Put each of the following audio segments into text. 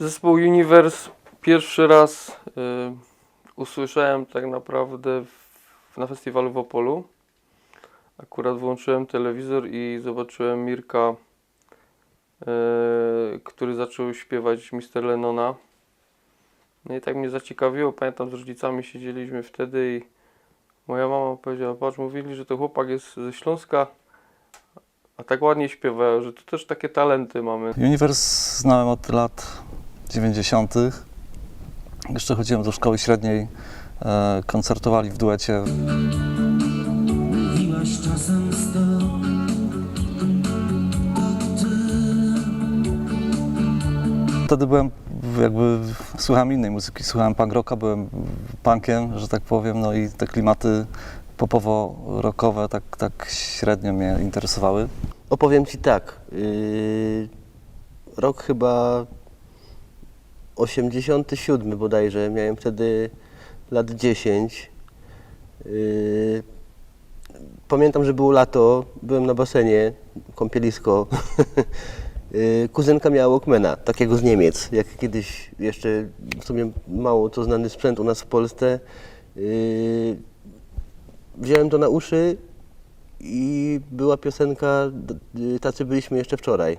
Zespół Universe pierwszy raz y, usłyszałem tak naprawdę w, na festiwalu w Opolu. Akurat włączyłem telewizor i zobaczyłem Mirka, y, który zaczął śpiewać Mr. Lennona. No i tak mnie zaciekawiło. Pamiętam, z rodzicami siedzieliśmy wtedy i moja mama powiedziała, patrz, mówili, że to chłopak jest ze Śląska, a tak ładnie śpiewają, że tu też takie talenty mamy. Uniwers znałem od lat 90. Jeszcze chodziłem do szkoły średniej, e, koncertowali w duecie. Mówiłaś czasem stop Wtedy byłem jakby, słuchałem innej muzyki, słuchałem punk rocka, byłem punkiem, że tak powiem, no i te klimaty popowo-rockowe tak, tak średnio mnie interesowały. Opowiem Ci tak. Yy, rok chyba 87 bodajże. Miałem wtedy lat 10. Yy, pamiętam, że było lato. Byłem na basenie, kąpielisko. Yy, Kuzynka miała Walkmana, takiego z Niemiec, jak kiedyś jeszcze w sumie mało co znany sprzęt u nas w Polsce. Yy, Wziąłem to na uszy i była piosenka y, Tacy byliśmy jeszcze wczoraj.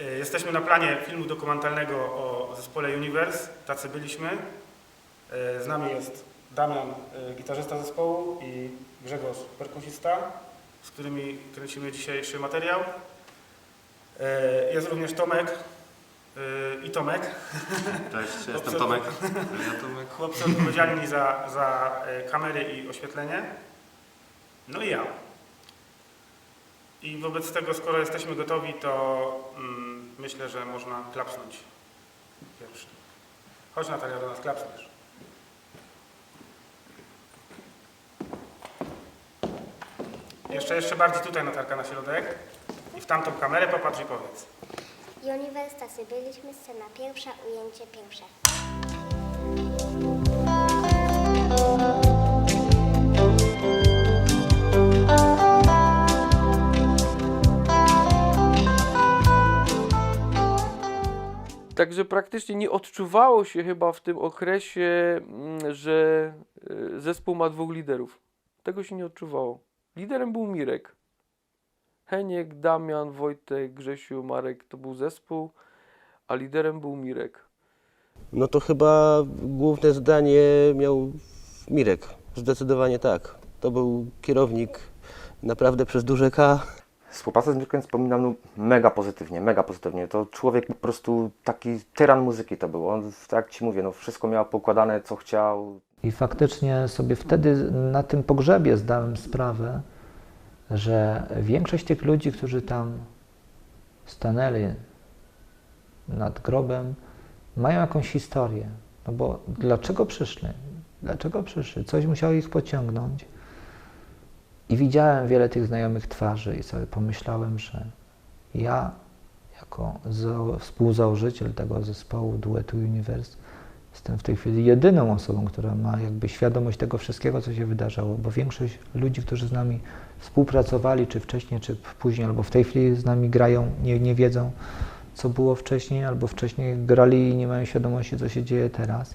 Y, Jesteśmy na planie filmu dokumentalnego o zespole Universe. Tacy byliśmy. Y, Z nami jest Damian, y, gitarzysta zespołu i Grzegorz, perkusista, z którymi kręcimy dzisiejszy materiał. Jest również Tomek i Tomek, Cześć, jestem Tomek. Ja Tomek. chłopcy odpowiedzialni za, za kamery i oświetlenie. No i ja. I wobec tego, skoro jesteśmy gotowi, to mm, myślę, że można klapsnąć pierwszy. Chodź Natalia, do nas klapsniesz. Jeszcze, jeszcze bardziej tutaj Natalka na środek. I w tamtą kamerę popatrz i powiedz. Uniwerstasy byliśmy, scena pierwsza, ujęcie pierwsze. Także praktycznie nie odczuwało się chyba w tym okresie, mm, że y, zespół ma dwóch liderów. Tego się nie odczuwało. Liderem był Mirek. Heniek, Damian, Wojtek, Grzesiu, Marek to był zespół, a liderem był Mirek. No to chyba główne zdanie miał Mirek. Zdecydowanie tak. To był kierownik naprawdę przez duże K. Współpracę z Mirkiem wspominam no, mega pozytywnie, mega pozytywnie. To człowiek po prostu taki tyran muzyki to był. On, tak Ci mówię, no, wszystko miał poukładane, co chciał. I faktycznie sobie wtedy na tym pogrzebie zdałem sprawę, że większość tych ludzi, którzy tam stanęli nad grobem, mają jakąś historię. No bo dlaczego przyszli? Dlaczego przyszli? Coś musiało ich pociągnąć. I widziałem wiele tych znajomych twarzy i sobie pomyślałem, że ja jako za- współzałożyciel tego zespołu duetu Universe Jestem w tej chwili jedyną osobą, która ma jakby świadomość tego wszystkiego, co się wydarzało, bo większość ludzi, którzy z nami współpracowali, czy wcześniej, czy później, albo w tej chwili z nami grają, nie, nie wiedzą, co było wcześniej, albo wcześniej grali i nie mają świadomości, co się dzieje teraz.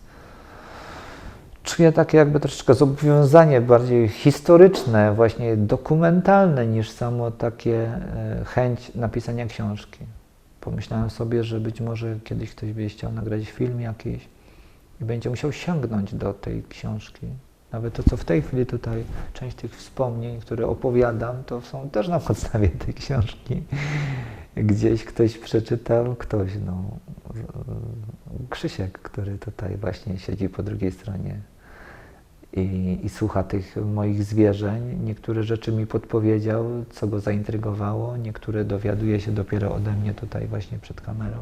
Czuję takie jakby troszeczkę zobowiązanie bardziej historyczne, właśnie dokumentalne, niż samo takie e, chęć napisania książki. Pomyślałem sobie, że być może kiedyś ktoś będzie chciał nagrać film jakiś i będzie musiał sięgnąć do tej książki. Nawet to, co w tej chwili tutaj, część tych wspomnień, które opowiadam, to są też na podstawie tej książki. Gdzieś ktoś przeczytał, ktoś, no, Krzysiek, który tutaj właśnie siedzi po drugiej stronie i, i słucha tych moich zwierzeń. Niektóre rzeczy mi podpowiedział, co go zaintrygowało, niektóre dowiaduje się dopiero ode mnie tutaj właśnie przed kamerą.